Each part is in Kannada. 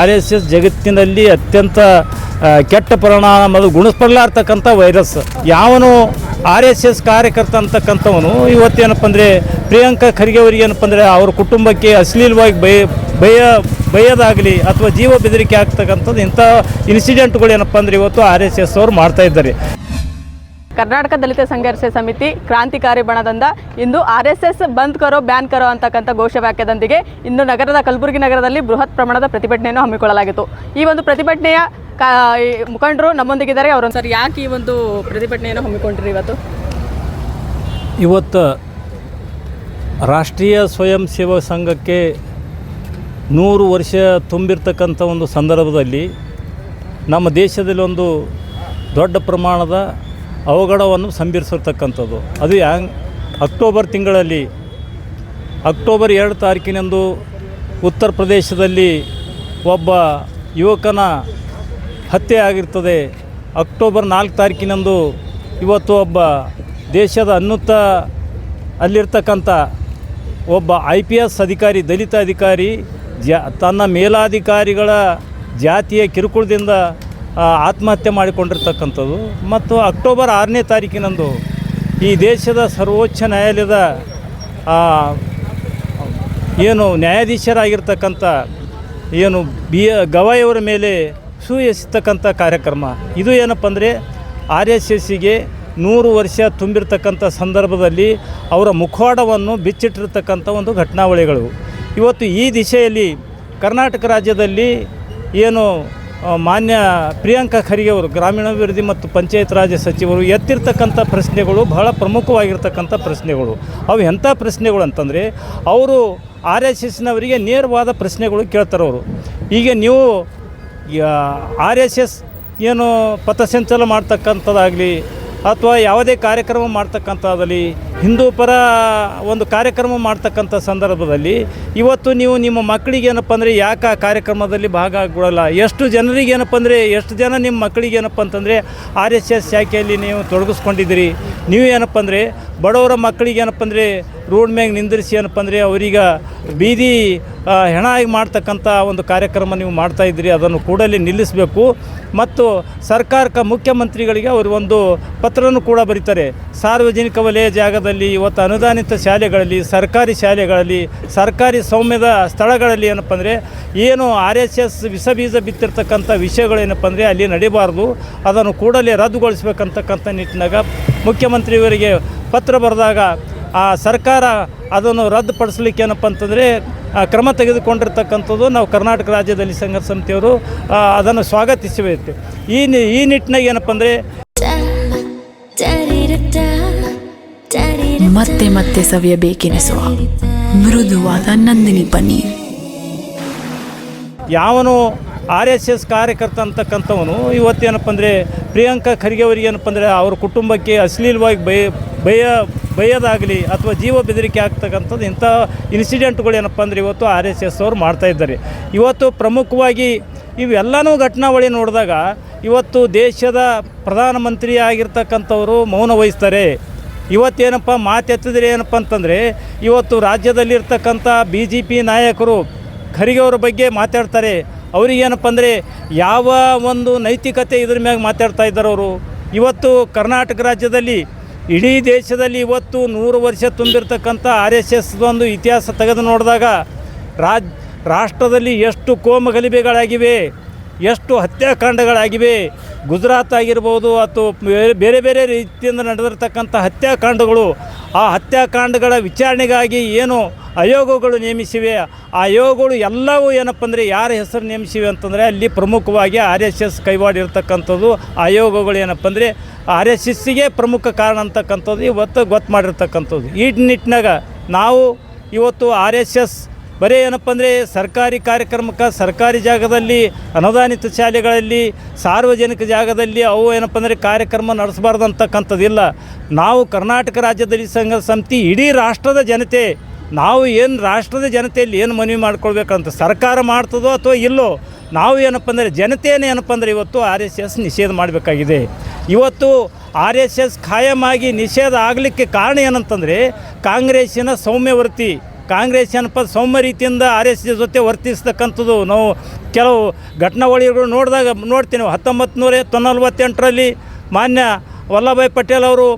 ಆರ್ ಎಸ್ ಎಸ್ ಜಗತ್ತಿನಲ್ಲಿ ಅತ್ಯಂತ ಕೆಟ್ಟ ಪರಿಣಾಮ ಗುಣಿಸ್ಪಡಲಾರ್ತಕ್ಕಂಥ ವೈರಸ್. ಯಾವನು ಆರ್ ಎಸ್ ಎಸ್ ಕಾರ್ಯಕರ್ತ ಅಂತಕ್ಕಂಥವನು. ಇವತ್ತೇನಪ್ಪ ಅಂದರೆ ಪ್ರಿಯಾಂಕಾ ಖರ್ಗೆ ಅವರಿಗೆ ಏನಪ್ಪ ಅಂದರೆ ಅವ್ರ ಕುಟುಂಬಕ್ಕೆ ಅಶ್ಲೀಲವಾಗಿ ಭಯ ಭಯ ಭಯದಾಗಲಿ ಅಥವಾ ಜೀವ ಬೆದರಿಕೆ ಆಗ್ತಕ್ಕಂಥದ್ದು ಇಂಥ ಇನ್ಸಿಡೆಂಟ್ಗಳು ಏನಪ್ಪ ಅಂದರೆ ಇವತ್ತು ಆರ್ ಎಸ್ ಎಸ್ ಅವರು ಮಾಡ್ತಾ ಇದ್ದಾರೆ. ಕರ್ನಾಟಕ ದಲಿತ ಸಂಘರ್ಷ ಸಮಿತಿ ಕ್ರಾಂತಿಕಾರಿ ಬಣದಿಂದ ಇಂದು ಆರ್ ಎಸ್ ಎಸ್ ಬಂದ್ ಕರೋ, ಬ್ಯಾನ್ ಕರೋ ಅಂತಕ್ಕಂಥ ಘೋಷವಾಕ್ಯದೊಂದಿಗೆ ಇಂದು ನಗರದ ಕಲಬುರಗಿ ನಗರದಲ್ಲಿ ಬೃಹತ್ ಪ್ರಮಾಣದ ಪ್ರತಿಭಟನೆಯನ್ನು ಹಮ್ಮಿಕೊಳ್ಳಲಾಗಿತ್ತು. ಈ ಒಂದು ಪ್ರತಿಭಟನೆಯ ಕಾ ಮುಖಂಡರು ನಮ್ಮೊಂದಿಗಿದ್ದಾರೆ. ಅವರು ಸರ್ ಯಾಕೆ ಈ ಒಂದು ಪ್ರತಿಭಟನೆಯನ್ನು ಹಮ್ಮಿಕೊಂಡ್ರಿ ಇವತ್ತು? ಇವತ್ತು ರಾಷ್ಟ್ರೀಯ ಸ್ವಯಂ ಸೇವಾ ಸಂಘಕ್ಕೆ ನೂರು ವರ್ಷ ತುಂಬಿರ್ತಕ್ಕಂಥ ಒಂದು ಸಂದರ್ಭದಲ್ಲಿ ನಮ್ಮ ದೇಶದಲ್ಲಿ ಒಂದು ದೊಡ್ಡ ಪ್ರಮಾಣದ ಅವಘಡವನ್ನು ಸಂಭರಿಸಿರ್ತಕ್ಕಂಥದ್ದು ಅದು ಹ್ಯಾಂಗ್? ಅಕ್ಟೋಬರ್ ತಿಂಗಳಲ್ಲಿ. ಅಕ್ಟೋಬರ್ ಎರಡು ತಾರೀಕಿನಂದು ಉತ್ತರ ಪ್ರದೇಶದಲ್ಲಿ ಒಬ್ಬ ಯುವಕನ ಹತ್ಯೆ ಆಗಿರ್ತದೆ. ಅಕ್ಟೋಬರ್ ನಾಲ್ಕು ತಾರೀಕಿನಂದು ಇವತ್ತು ಒಬ್ಬ ದೇಶದ ಅನ್ನುತ್ತ ಅಲ್ಲಿರ್ತಕ್ಕಂಥ ಒಬ್ಬ ಐ ಪಿ ಎಸ್ ಅಧಿಕಾರಿ, ದಲಿತ ಅಧಿಕಾರಿ, ಜ, ತನ್ನ ಮೇಲಾಧಿಕಾರಿಗಳ ಜಾತಿಯ ಕಿರುಕುಳದಿಂದ ಆತ್ಮಹತ್ಯೆ ಮಾಡಿಕೊಂಡಿರ್ತಕ್ಕಂಥದ್ದು. ಮತ್ತು ಅಕ್ಟೋಬರ್ ಆರನೇ ತಾರೀಕಿನಂದು ಈ ದೇಶದ ಸರ್ವೋಚ್ಚ ನ್ಯಾಯಾಲಯದ ಏನು ನ್ಯಾಯಾಧೀಶರಾಗಿರ್ತಕ್ಕಂಥ, ಏನು ಬಿ ಗವಾಯಿಯವರ ಮೇಲೆ ಸೂಯಿಸ್ತಕ್ಕಂಥ ಕಾರ್ಯಕ್ರಮ. ಇದು ಏನಪ್ಪ ಅಂದರೆ ಆರ್ ಎಸ್ ಎಸ್ಸಿಗೆ ನೂರು ವರ್ಷ ತುಂಬಿರ್ತಕ್ಕಂಥ ಸಂದರ್ಭದಲ್ಲಿ ಅವರ ಮುಖವಾಡವನ್ನು ಬಿಚ್ಚಿಟ್ಟಿರ್ತಕ್ಕಂಥ ಒಂದು ಘಟನಾವಳಿಗಳು. ಇವತ್ತು ಈ ದಿಶೆಯಲ್ಲಿ ಕರ್ನಾಟಕ ರಾಜ್ಯದಲ್ಲಿ ಏನು ಮಾನ್ಯ ಪ್ರಿಯಾಂಕಾ ಖರ್ಗೆ ಅವರು, ಗ್ರಾಮೀಣಾಭಿವೃದ್ಧಿ ಮತ್ತು ಪಂಚಾಯತ್ ರಾಜ್ ಸಚಿವರು ಎತ್ತಿರ್ತಕ್ಕಂಥ ಪ್ರಶ್ನೆಗಳು ಬಹಳ ಪ್ರಮುಖವಾಗಿರ್ತಕ್ಕಂಥ ಪ್ರಶ್ನೆಗಳು. ಅವು ಎಂಥ ಪ್ರಶ್ನೆಗಳು ಅಂತಂದರೆ, ಅವರು ಆರ್ ಎಸ್ ಎಸ್ನವರಿಗೆ ನೇರವಾದ ಪ್ರಶ್ನೆಗಳು ಕೇಳ್ತಾರೆ ಅವರು. ಈಗ ನೀವು ಆರ್ ಎಸ್ ಎಸ್ ಏನು ಪಥಸಂಚಲನ ಮಾಡ್ತಕ್ಕಂಥದ್ದಾಗಲಿ, ಅಥವಾ ಯಾವುದೇ ಕಾರ್ಯಕ್ರಮ ಮಾಡ್ತಕ್ಕಂಥದ್ದಲ್ಲಿ ಹಿಂದೂ ಪರ ಒಂದು ಕಾರ್ಯಕ್ರಮ ಮಾಡ್ತಕ್ಕಂಥ ಸಂದರ್ಭದಲ್ಲಿ ಇವತ್ತು ನೀವು ನಿಮ್ಮ ಮಕ್ಕಳಿಗೆ ಏನಪ್ಪ ಅಂದರೆ ಯಾಕೆ ಆ ಕಾರ್ಯಕ್ರಮದಲ್ಲಿ ಭಾಗ ಆಗ್ಬಿಡಲ್ಲ ಎಷ್ಟು ಜನರಿಗೆ ಏನಪ್ಪ ಅಂದರೆ, ಎಷ್ಟು ಜನ ನಿಮ್ಮ ಮಕ್ಕಳಿಗೆ ಏನಪ್ಪ ಅಂತಂದರೆ ಆರ್ ಎಸ್ ಎಸ್ ಶಾಖೆಯಲ್ಲಿ ನೀವು ತೊಡಗಿಸ್ಕೊಂಡಿದ್ದೀರಿ? ನೀವು ಏನಪ್ಪ ಅಂದರೆ ಬಡವರ ಮಕ್ಕಳಿಗೆ ಏನಪ್ಪ ಅಂದರೆ ರೋಡ್ ಮ್ಯಾಗ ನಿಂದಿರಿಸಿ ಏನಪ್ಪ ಅಂದರೆ ಅವರೀಗ ಬೀದಿ ಹೆಣ ಆಗಿ ಮಾಡ್ತಕ್ಕಂಥ ಒಂದು ಕಾರ್ಯಕ್ರಮ ನೀವು ಮಾಡ್ತಾ ಇದ್ದೀರಿ, ಅದನ್ನು ಕೂಡಲೇ ನಿಲ್ಲಿಸಬೇಕು. ಮತ್ತು ಸರ್ಕಾರಕ್ಕೆ ಮುಖ್ಯಮಂತ್ರಿಗಳಿಗೆ ಅವರು ಒಂದು ಪತ್ರವನ್ನು ಕೂಡ ಬರೀತಾರೆ. ಸಾರ್ವಜನಿಕ ವಲಯ ಜಾಗದಲ್ಲಿ ಇವತ್ತು ಅನುದಾನಿತ ಶಾಲೆಗಳಲ್ಲಿ, ಸರ್ಕಾರಿ ಶಾಲೆಗಳಲ್ಲಿ, ಸರ್ಕಾರಿ ಸೌಮ್ಯದ ಸ್ಥಳಗಳಲ್ಲಿ ಏನಪ್ಪ ಅಂದರೆ ಏನು ಆರ್ ಎಸ್ ಎಸ್ ವಿಷ ಬೀಜ ಬಿತ್ತಿರ್ತಕ್ಕಂಥ ವಿಷಯಗಳೇನಪ್ಪ ಅಂದರೆ ಅಲ್ಲಿ ನಡೀಬಾರ್ದು. ಅದನ್ನು ಕೂಡಲೇ ರದ್ದುಗೊಳಿಸ್ಬೇಕಂತಕ್ಕಂಥ ನಿಟ್ಟಿನಾಗ ಮುಖ್ಯಮಂತ್ರಿಯವರಿಗೆ ಪತ್ರ ಬರೆದಾಗ ಆ ಸರ್ಕಾರ ಅದನ್ನು ರದ್ದುಪಡಿಸ್ಲಿಕ್ಕೆ ಏನಪ್ಪ ಅಂತಂದರೆ ಕ್ರಮ ತೆಗೆದುಕೊಂಡಿರ್ತಕ್ಕಂಥದ್ದು ನಾವು ಕರ್ನಾಟಕ ರಾಜ್ಯದಲ್ಲಿ ಸಂಘ ಸಮಿತಿಯವರು ಅದನ್ನು ಸ್ವಾಗತಿಸಬೇಕು ಈ ನಿ- ಈ ನಿಟ್ಟಿನಾಗ ಏನಪ್ಪ ಅಂದರೆ ಮತ್ತೆ ಮತ್ತೆ ಸವಿಯಬೇಕೆನಿಸುವ ಮೃದುವಾದ ನಂದಿನಿ ಪನ್ನೀರ್. ಯಾವನು ಆರ್ ಎಸ್ ಎಸ್ ಕಾರ್ಯಕರ್ತ ಅಂತಕ್ಕಂಥವನು ಇವತ್ತೇನಪ್ಪ ಅಂದರೆ ಪ್ರಿಯಾಂಕಾ ಖರ್ಗೆ ಅವರಿಗೆ ಏನಪ್ಪ ಅಂದರೆ ಅವ್ರ ಕುಟುಂಬಕ್ಕೆ ಅಶ್ಲೀಲವಾಗಿ ಭಯ ಬಯ ಬೈಯೋದಾಗಲಿ ಅಥವಾ ಜೀವ ಬೆದರಿಕೆ ಆಗ್ತಕ್ಕಂಥದ್ದು ಇಂಥ ಇನ್ಸಿಡೆಂಟ್ಗಳು ಏನಪ್ಪ ಅಂದರೆ ಇವತ್ತು ಆರ್ ಎಸ್ ಎಸ್ ಅವರು ಮಾಡ್ತಾ ಇದ್ದಾರೆ. ಇವತ್ತು ಪ್ರಮುಖವಾಗಿ ಇವೆಲ್ಲನೂ ಘಟನಾವಳಿ ನೋಡಿದಾಗ ಇವತ್ತು ದೇಶದ ಪ್ರಧಾನಮಂತ್ರಿ ಆಗಿರ್ತಕ್ಕಂಥವರು ಮೌನ ವಹಿಸ್ತಾರೆ. ಇವತ್ತೇನಪ್ಪ ಮಾತೆತ್ತಿದ್ರೆ ಏನಪ್ಪ ಅಂತಂದರೆ ಇವತ್ತು ರಾಜ್ಯದಲ್ಲಿರ್ತಕ್ಕಂಥ ಬಿ ಜೆ ಪಿ ನಾಯಕರು ಖರ್ಗೆ ಅವರ ಬಗ್ಗೆ ಮಾತಾಡ್ತಾರೆ. ಅವರಿಗೇನಪ್ಪ ಅಂದರೆ ಯಾವ ಒಂದು ನೈತಿಕತೆ ಇದ್ರ ಮ್ಯಾಗ ಮಾತಾಡ್ತಾ ಇದ್ದಾರೆ ಅವರು ಇವತ್ತು ಕರ್ನಾಟಕ ರಾಜ್ಯದಲ್ಲಿ ಇಡೀ ದೇಶದಲ್ಲಿ ಇವತ್ತು ನೂರು ವರ್ಷ ತುಂಬಿರ್ತಕ್ಕಂಥ ಆರ್ ಎಸ್ ಎಸ್ ಒಂದು ಇತಿಹಾಸ ತೆಗೆದು ನೋಡಿದಾಗ ರಾಜ್ ರಾಷ್ಟ್ರದಲ್ಲಿ ಎಷ್ಟು ಕೋಮ ಗಲಿಬೆಗಳಾಗಿವೆ, ಎಷ್ಟು ಹತ್ಯಾಕಾಂಡಗಳಾಗಿವೆ ಗುಜರಾತ್ ಆಗಿರ್ಬೋದು ಅಥವಾ ಬೇರೆ ಬೇರೆ ರೀತಿಯಿಂದ ನಡೆದಿರ್ತಕ್ಕಂಥ ಹತ್ಯಾಕಾಂಡಗಳು, ಆ ಹತ್ಯಾಕಾಂಡಗಳ ವಿಚಾರಣೆಗಾಗಿ ಏನು ಆಯೋಗಗಳು ನೇಮಿಸಿವೆ? ಆ ಆಯೋಗಗಳು ಎಲ್ಲವೂ ಏನಪ್ಪ ಅಂದರೆ ಯಾರ ಹೆಸರು ನೇಮಿಸಿವೆ ಅಂತಂದರೆ ಅಲ್ಲಿ ಪ್ರಮುಖವಾಗಿ ಆರ್ ಎಸ್ ಎಸ್ ಕೈವಾಡಿರ್ತಕ್ಕಂಥದ್ದು ಆಯೋಗಗಳು ಏನಪ್ಪ ಅಂದರೆ ಆರ್ ಎಸ್ ಎಸ್ಸಿಗೆ ಪ್ರಮುಖ ಕಾರಣ ಅಂತಕ್ಕಂಥದ್ದು ಇವತ್ತು ಗೊತ್ತು ಮಾಡಿರ್ತಕ್ಕಂಥದ್ದು. ಈ ನಿಟ್ಟಿನಾಗ ನಾವು ಇವತ್ತು ಆರ್ ಎಸ್ ಎಸ್ ಬರೀ ಏನಪ್ಪ ಅಂದರೆ ಸರ್ಕಾರಿ ಕಾರ್ಯಕ್ರಮಕ್ಕೆ ಸರ್ಕಾರಿ ಜಾಗದಲ್ಲಿ ಅನುದಾನಿತ ಶಾಲೆಗಳಲ್ಲಿ, ಸಾರ್ವಜನಿಕ ಜಾಗದಲ್ಲಿ ಅವು ಏನಪ್ಪ ಅಂದರೆ ಕಾರ್ಯಕ್ರಮ ನಡೆಸಬಾರ್ದು ಅಂತಕ್ಕಂಥದ್ದಿಲ್ಲ. ನಾವು ಕರ್ನಾಟಕ ರಾಜ್ಯದಲ್ಲಿ ಸಂಘ ಸಮಿತಿ, ಇಡೀ ರಾಷ್ಟ್ರದ ಜನತೆ, ನಾವು ಏನು ರಾಷ್ಟ್ರದ ಜನತೆಯಲ್ಲಿ ಏನು ಮನವಿ ಮಾಡ್ಕೊಳ್ಬೇಕಂತ ಸರ್ಕಾರ ಮಾಡ್ತದೋ ಅಥವಾ ಇಲ್ಲೋ, ನಾವು ಏನಪ್ಪ ಅಂದರೆ ಜನತೆಯೇ ಏನಪ್ಪ ಅಂದರೆ ಇವತ್ತು ಆರ್ ಎಸ್ ಎಸ್ ನಿಷೇಧ ಮಾಡಬೇಕಾಗಿದೆ. ಇವತ್ತು ಆರ್ ಎಸ್ ಎಸ್ ಖಾಯಮಾಗಿ ನಿಷೇಧ ಆಗಲಿಕ್ಕೆ ಕಾರಣ ಏನಂತಂದರೆ ಕಾಂಗ್ರೆಸ್ಸಿನ ಸೌಮ್ಯವರ್ತಿ ಕಾಂಗ್ರೆಸ್ ಏನಪ್ಪ ಸೌಮ್ಯ ರೀತಿಯಿಂದ ಆರ್ ಎಸ್ ಜೊತೆ ವರ್ತಿಸ್ತಕ್ಕಂಥದ್ದು ನಾವು ಕೆಲವು ಘಟನಾವಳಿಗಳು ನೋಡಿದಾಗ ನೋಡ್ತೀನಿ. ಹತ್ತೊಂಬತ್ತು ನೂರ ತೊನ್ನಲ್ವತ್ತೆಂಟರಲ್ಲಿ ಮಾನ್ಯ ವಲ್ಲಭಾಯ್ ಪಟೇಲ್ ಅವರು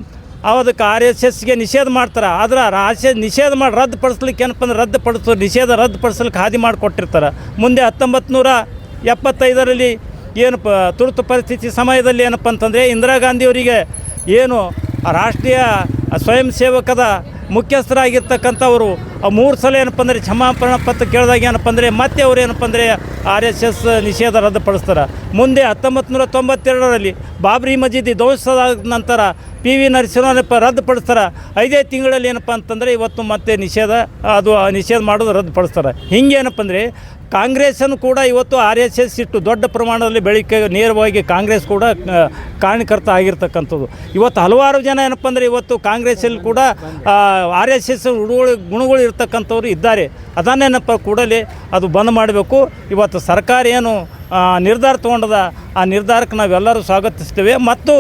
ಅದಕ್ಕೆ ಆರ್ ಎಸ್ ಎಸ್ಗೆ ನಿಷೇಧ ಮಾಡ್ತಾರೆ. ಆದ್ರೆ ರಾಶ ನಿಷೇಧ ಮಾಡಿ ರದ್ದುಪಡಿಸ್ಲಿಕ್ಕೆ ಏನಪ್ಪ ಅಂದ್ರೆ ರದ್ದುಪಡಿಸೋ ನಿಷೇಧ ರದ್ದುಪಡಿಸ್ಲಿಕ್ಕೆ ಹಾದಿ ಮಾಡಿಕೊಟ್ಟಿರ್ತಾರೆ. ಮುಂದೆ ಹತ್ತೊಂಬತ್ತು ನೂರ ಎಪ್ಪತ್ತೈದರಲ್ಲಿ ಪ ತುರ್ತು ಪರಿಸ್ಥಿತಿ ಸಮಯದಲ್ಲಿ ಏನಪ್ಪ ಅಂತಂದರೆ ಇಂದಿರಾ ಗಾಂಧಿಯವರಿಗೆ ಏನು ರಾಷ್ಟ್ರೀಯ ಸ್ವಯಂ ಸೇವಕದ ಮುಖ್ಯಸ್ಥರಾಗಿರ್ತಕ್ಕಂಥವರು ಮೂರು ಸಲ ಏನಪ್ಪ ಅಂದರೆ ಕ್ಷಮಾಪಣ ಪತ್ರ ಕೇಳಿದಾಗ ಏನಪ್ಪ ಅಂದರೆ ಮತ್ತೆ ಅವ್ರು ಏನಪ್ಪ ಅಂದರೆ ಆರ್ ಎಸ್ ಎಸ್ ನಿಷೇಧ ರದ್ದುಪಡಿಸ್ತಾರೆ. ಮುಂದೆ ಹತ್ತೊಂಬತ್ತು ನೂರ ತೊಂಬತ್ತೆರಡರಲ್ಲಿ ಬಾಬ್ರಿ ಮಜೀದಿ ಧ್ವಂಸದ ನಂತರ ಪಿ ವಿ ನರಸಿಂಹನಪ್ಪ ರದ್ದುಪಡಿಸ್ತಾರೆ. ಐದೇ ತಿಂಗಳಲ್ಲಿ ಏನಪ್ಪ ಅಂತಂದರೆ ಇವತ್ತು ಮತ್ತೆ ನಿಷೇಧ, ಅದು ನಿಷೇಧ ಮಾಡೋದು ರದ್ದುಪಡಿಸ್ತಾರೆ. ಹಿಂಗೇನಪ್ಪ ಅಂದರೆ ಕಾಂಗ್ರೆಸ್ಸನ್ನು ಕೂಡ ಇವತ್ತು ಆರ್ ಎಸ್ ಎಸ್ ಇಟ್ಟು ದೊಡ್ಡ ಪ್ರಮಾಣದಲ್ಲಿ ಬೆಳಿಗ್ಗೆ ನೇರವಾಗಿ ಕಾಂಗ್ರೆಸ್ ಕೂಡ ಕಾರಣಕರ್ತ ಆಗಿರ್ತಕ್ಕಂಥದ್ದು. ಇವತ್ತು ಹಲವಾರು ಜನ ಏನಪ್ಪ ಅಂದರೆ ಇವತ್ತು ಕಾಂಗ್ರೆಸ್ಸಲ್ಲಿ ಕೂಡ ಆರ್ ಎಸ್ ಎಸ್ ಗುಣಗಳು ಗುಣಗಳು ಇರ್ತಕ್ಕಂಥವ್ರು ಇದ್ದಾರೆ. ಅದನ್ನೇನಪ್ಪ ಕೂಡಲೇ ಅದು ಬಂದ್ ಮಾಡಬೇಕು. ಇವತ್ತು ಸರ್ಕಾರ ಏನು ನಿರ್ಧಾರ ತೊಗೊಂಡದ, ಆ ನಿರ್ಧಾರಕ್ಕೆ ನಾವೆಲ್ಲರೂ ಸ್ವಾಗತಿಸ್ತೇವೆ. ಮತ್ತು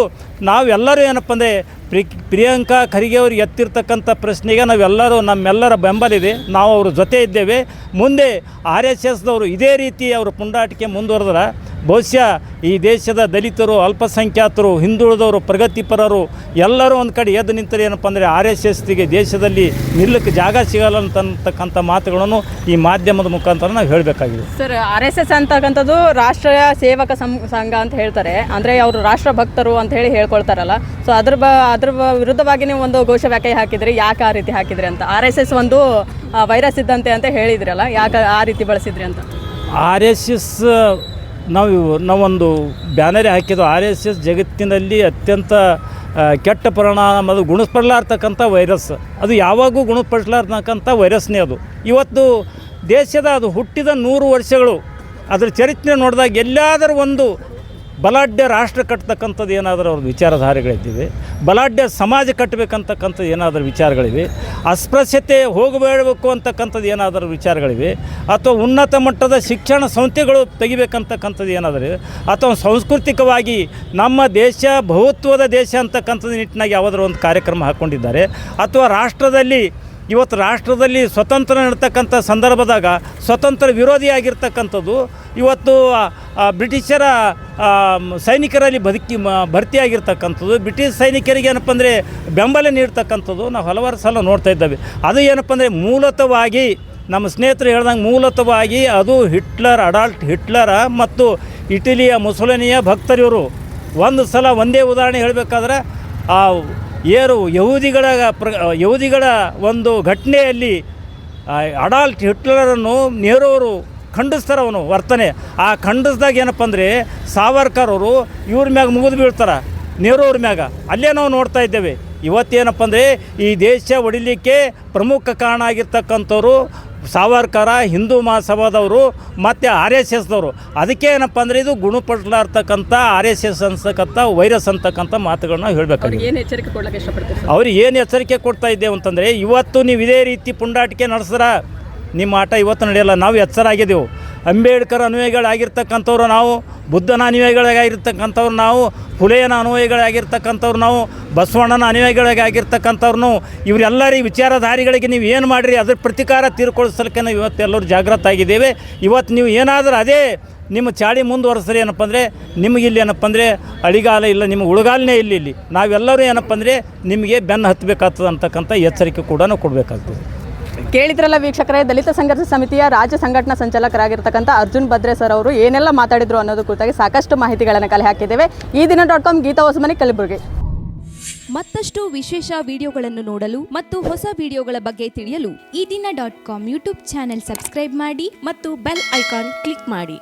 ನಾವೆಲ್ಲರೂ ಏನಪ್ಪ ಅಂದರೆ ಪ್ರಿ ಪ್ರಿಯಾಂಕಾ ಖರ್ಗೆ ಅವರು ಎತ್ತಿರ್ತಕ್ಕಂಥ ಪ್ರಶ್ನೆಗೆ ನಾವೆಲ್ಲರೂ ನಮ್ಮೆಲ್ಲರ ಬೆಂಬಲಿದೆ. ನಾವು ಅವ್ರ ಜೊತೆ ಇದ್ದೇವೆ. ಮುಂದೆ ಆರ್ ಎಸ್ ಎಸ್ದವರು ಇದೇ ರೀತಿ ಅವರು ಪುಂಡಾಟಿಕೆ ಮುಂದುವರೆದ್ರೆ ಬಹುಶಃ ಈ ದೇಶದ ದಲಿತರು, ಅಲ್ಪಸಂಖ್ಯಾತರು, ಹಿಂದುಳಿದವರು, ಪ್ರಗತಿಪರರು ಎಲ್ಲರೂ ಒಂದು ಕಡೆ ಎದ್ದು ನಿಂತರೆ ಏನಪ್ಪ ಅಂದರೆ ಆರ್ ಎಸ್ ಎಸ್ಗೆ ದೇಶದಲ್ಲಿ ನಿಲ್ಲಕ್ಕೆ ಜಾಗ ಸಿಗಲ್ಲ ಅಂತಕ್ಕಂಥ ಮಾತುಗಳನ್ನು ಈ ಮಾಧ್ಯಮದ ಮುಖಾಂತರ ನಾವು ಹೇಳಬೇಕಾಗಿದೆ. ಸರ್, ಆರ್ ಎಸ್ ಎಸ್ ಅಂತಕ್ಕಂಥದ್ದು ರಾಷ್ಟ್ರೀಯ ಸೇವಕ ಸಂಘ ಅಂತ ಹೇಳ್ತಾರೆ. ಅಂದರೆ ಅವರು ರಾಷ್ಟ್ರ ಭಕ್ತರು ಅಂತ ಹೇಳಿ ಹೇಳ್ಕೊಳ್ತಾರಲ್ಲ. ಸೊ ಅದ್ರ ಬ ಅದ್ರ ವಿರುದ್ಧವಾಗಿನೇ ಒಂದು ಘೋಷವಾಕ್ಯ ಹಾಕಿದ್ರಿ, ಯಾಕೆ ಆ ರೀತಿ ಹಾಕಿದ್ರಿ ಅಂತ? ಆರ್ ಎಸ್ ಎಸ್ ಒಂದು ವೈರಸ್ ಇದ್ದಂತೆ ಅಂತ ಹೇಳಿದ್ರಲ್ಲ, ಯಾಕೆ ಆ ರೀತಿ ಬಳಸಿದ್ರಿ ಅಂತ? ಆರ್ ಎಸ್ ಎಸ್ ನಾವು, ನಾವೊಂದು ಬ್ಯಾನರೇ ಹಾಕಿದ್ದು ಆರ್ ಎಸ್ ಎಸ್ ಜಗತ್ತಿನಲ್ಲಿ ಅತ್ಯಂತ ಕೆಟ್ಟ ಪರಿಣಾಮ, ಅದು ಗುಣಪಡಲಾರ್ತಕ್ಕಂಥ ವೈರಸ್ ಅದು ಯಾವಾಗೂ ಗುಣಪಡಿಸಲಾರ್ತಕ್ಕಂಥ ವೈರಸ್ನೇ ಅದು. ಇವತ್ತು ದೇಶದ ಅದು ಹುಟ್ಟಿದ ನೂರು ವರ್ಷಗಳು, ಅದರ ಚರಿತ್ರೆ ನೋಡಿದಾಗ ಎಲ್ಲಾದರೂ ಒಂದು ಬಲಾಢ್ಯ ರಾಷ್ಟ್ರ ಕಟ್ತಕ್ಕಂಥದ್ದು ಏನಾದರೂ ಅವ್ರ ವಿಚಾರಧಾರೆಗಳಿದ್ದೀವಿ, ಬಲಾಢ್ಯ ಸಮಾಜ ಕಟ್ಟಬೇಕಂತಕ್ಕಂಥದ್ದು ಏನಾದರೂ ವಿಚಾರಗಳಿವೆ, ಅಸ್ಪೃಶ್ಯತೆ ಹೋಗಬೇಡಬೇಕು ಅಂತಕ್ಕಂಥದ್ದು ಏನಾದರೂ ವಿಚಾರಗಳಿವೆ, ಅಥವಾ ಉನ್ನತ ಮಟ್ಟದ ಶಿಕ್ಷಣ ಸಂಸ್ಥೆಗಳು ತೆಗಿಬೇಕಂತಕ್ಕಂಥದ್ದು ಏನಾದರೂ ಇದೆ ಅಥವಾ ಸಾಂಸ್ಕೃತಿಕವಾಗಿ ನಮ್ಮ ದೇಶ ಬಹುತ್ವದ ದೇಶ ಅಂತಕ್ಕಂಥದ್ದು ನಿಟ್ಟಿನಾಗಿ ಯಾವುದಾದ್ರು ಒಂದು ಕಾರ್ಯಕ್ರಮ ಹಾಕ್ಕೊಂಡಿದ್ದಾರೆ ಅಥವಾ ರಾಷ್ಟ್ರದಲ್ಲಿ ಇವತ್ತು ರಾಷ್ಟ್ರದಲ್ಲಿ ಸ್ವತಂತ್ರ ನಡ್ತಕ್ಕಂಥ ಸಂದರ್ಭದಾಗ ಸ್ವತಂತ್ರ ವಿರೋಧಿಯಾಗಿರ್ತಕ್ಕಂಥದ್ದು, ಇವತ್ತು ಬ್ರಿಟಿಷರ ಸೈನಿಕರಲ್ಲಿ ಬದುಕಿ ಭರ್ತಿಯಾಗಿರ್ತಕ್ಕಂಥದ್ದು, ಬ್ರಿಟಿಷ್ ಸೈನಿಕರಿಗೆ ಏನಪ್ಪ ಅಂದರೆ ಬೆಂಬಲ ನೀಡ್ತಕ್ಕಂಥದ್ದು ನಾವು ಹಲವಾರು ಸಲ ನೋಡ್ತಾ ಇದ್ದೇವೆ. ಅದು ಏನಪ್ಪ ಅಂದರೆ ಮೂಲತವಾಗಿ ನಮ್ಮ ಸ್ನೇಹಿತರು ಹೇಳ್ದಂಗೆ ಮೂಲತವಾಗಿ ಅದು ಹಿಟ್ಲರ್, ಅಡಾಲ್ಟ್ ಹಿಟ್ಲರ ಮತ್ತು ಇಟಲಿಯ ಮುಸೊಲಿನಿಯ ಭಕ್ತರಿವರು ಒಂದು ಸಲ ಒಂದೇ ಉದಾಹರಣೆ ಹೇಳಬೇಕಾದ್ರೆ, ಆ ಏರು ಯಹೂದಿಗಳ ಪ್ರ ಯಹೂದಿಗಳ ಒಂದು ಘಟನೆಯಲ್ಲಿ ಅಡಾಲ್ಟ್ ಹಿಟ್ಲರನ್ನು ನೆಹರು ಅವರು ಖಂಡಿಸ್ತಾರೆ ಅವನು ವರ್ತನೆ. ಆ ಖಂಡಿಸ್ದಾಗ ಏನಪ್ಪ ಅಂದರೆ ಸಾವರ್ಕರ್ ಅವರು ಇವ್ರ ಮ್ಯಾಗ ಮುಗಿದು ಬೀಳ್ತಾರೆ ನೆಹರು ಅವ್ರ ಮ್ಯಾಗ. ಅಲ್ಲೇ ನಾವು ನೋಡ್ತಾ ಇದ್ದೇವೆ. ಇವತ್ತೇನಪ್ಪ ಅಂದರೆ, ಈ ದೇಶ ಒಡಿಲಿಕ್ಕೆ ಪ್ರಮುಖ ಕಾರಣ ಆಗಿರ್ತಕ್ಕಂಥವ್ರು ಸಾವರ್ಕರ ಹಿಂದೂ ಮಹಾಸಭಾದವರು ಮತ್ತು ಆರ್ ಎಸ್ ಎಸ್ದವರು ಅದಕ್ಕೆ ಏನಪ್ಪ ಅಂದರೆ ಇದು ಗುಣಪಡ್ಲಾರ್ತಕ್ಕಂಥ ಆರ್ ಎಸ್ ಎಸ್ ಅನ್ಸಕ್ಕಂಥ ವೈರಸ್ ಅಂತಕ್ಕಂಥ ಮಾತುಗಳನ್ನ ಹೇಳಬೇಕಾಗಿದೆ. ಏನು ಎಚ್ಚರಿಕೆ ಕೊಡಲಿಕ್ಕೆ ಇಷ್ಟಪಡ್ತೀವಿ ಅವ್ರಿಗೆ ಏನು ಎಚ್ಚರಿಕೆ ಕೊಡ್ತಾ ಇದ್ದೇವೆ ಅಂತಂದರೆ ಇವತ್ತು ನೀವು ಇದೇ ರೀತಿ ಪುಂಡಾಟಿಕೆ ನಡೆಸಿದ್ರೆ ನಿಮ್ಮ ಆಟ ಇವತ್ತು ನಡೆಯಲ್ಲ ನಾವು ಎಚ್ಚರಾಗಿದ್ದೆವು ಅಂಬೇಡ್ಕರ್ ಅನುಯಾಯಿಗಳಾಗಿರ್ತಕ್ಕಂಥವ್ರು ನಾವು, ಬುದ್ಧನ ಅನುಯಾಯಿಗಳಾಗಿರ್ತಕ್ಕಂಥವ್ರು ನಾವು ಹುಲೆಯನ ಅನುಯಾಯಿಗಳಾಗಿರ್ತಕ್ಕಂಥವ್ರು ನಾವು, ಬಸವಣ್ಣನ ಅನುಯಾಯಿಗಳಾಗಿರ್ತಕ್ಕಂಥವ್ರು ಇವರೆಲ್ಲರ ವಿಚಾರಧಾರಿಗಳಿಗೆ ನೀವು ಏನು ಮಾಡಿರಿ, ಅದ್ರ ಪ್ರತಿಕಾರ ತೀರ್ಕೊಳಿಸಲಿಕ್ಕೆ ನಾವು ಇವತ್ತೆಲ್ಲರೂ ಜಾಗೃತ ಆಗಿದ್ದೇವೆ. ಇವತ್ತು ನೀವು ಏನಾದರೂ ಅದೇ ನಿಮ್ಮ ಚಾಳಿ ಮುಂದುವರೆಸ್ರಿ ಏನಪ್ಪ ಅಂದರೆ ನಿಮಗಿಲ್ಲಿ ಏನಪ್ಪ ಅಂದರೆ ಅಳಿಗಾಲ ಇಲ್ಲ, ನಿಮ್ಮ ಉಳುಗಾಲನೇ ಇಲ್ಲಿ ಇಲ್ಲಿ. ನಾವೆಲ್ಲರೂ ಏನಪ್ಪ ಅಂದರೆ ನಿಮಗೆ ಬೆನ್ನು ಹತ್ತಬೇಕಾಗ್ತದೆ ಅಂತಕ್ಕಂಥ ಎಚ್ಚರಿಕೆ ಕೂಡ ಕೊಡಬೇಕಾಗ್ತದೆ. ಕೇಳಿದ್ರಲ್ಲ ವೀಕ್ಷಕರೇ, ದಲಿತ ಸಂಘರ್ಷ ಸಮಿತಿಯ ರಾಜ್ಯ ಸಂಘಟನಾ ಸಂಚಾಲಕರಾಗಿರ್ತಕ್ಕಂಥ ಅರ್ಜುನ್ ಭದ್ರೆ ಸರ್ ಅವರು ಏನೆಲ್ಲ ಮಾತಾಡಿದ್ರು ಅನ್ನೋದು ಕುರಿತಾಗಿ ಸಾಕಷ್ಟು ಮಾಹಿತಿಗಳನ್ನು ಕಲೆ ಹಾಕಿದ್ದೇವೆ. Ee Dina dot com Geeta Hosamane Kalaburagi. ಮತ್ತಷ್ಟು ವಿಶೇಷ ವಿಡಿಯೋಗಳನ್ನು ನೋಡಲು ಮತ್ತು ಹೊಸ ವಿಡಿಯೋಗಳ ಬಗ್ಗೆ ತಿಳಿಯಲು Ee Dina dot com YouTube channel subscribe ಮಾಡಿ ಮತ್ತು ಬೆಲ್ ಐಕಾನ್ ಕ್ಲಿಕ್ ಮಾಡಿ.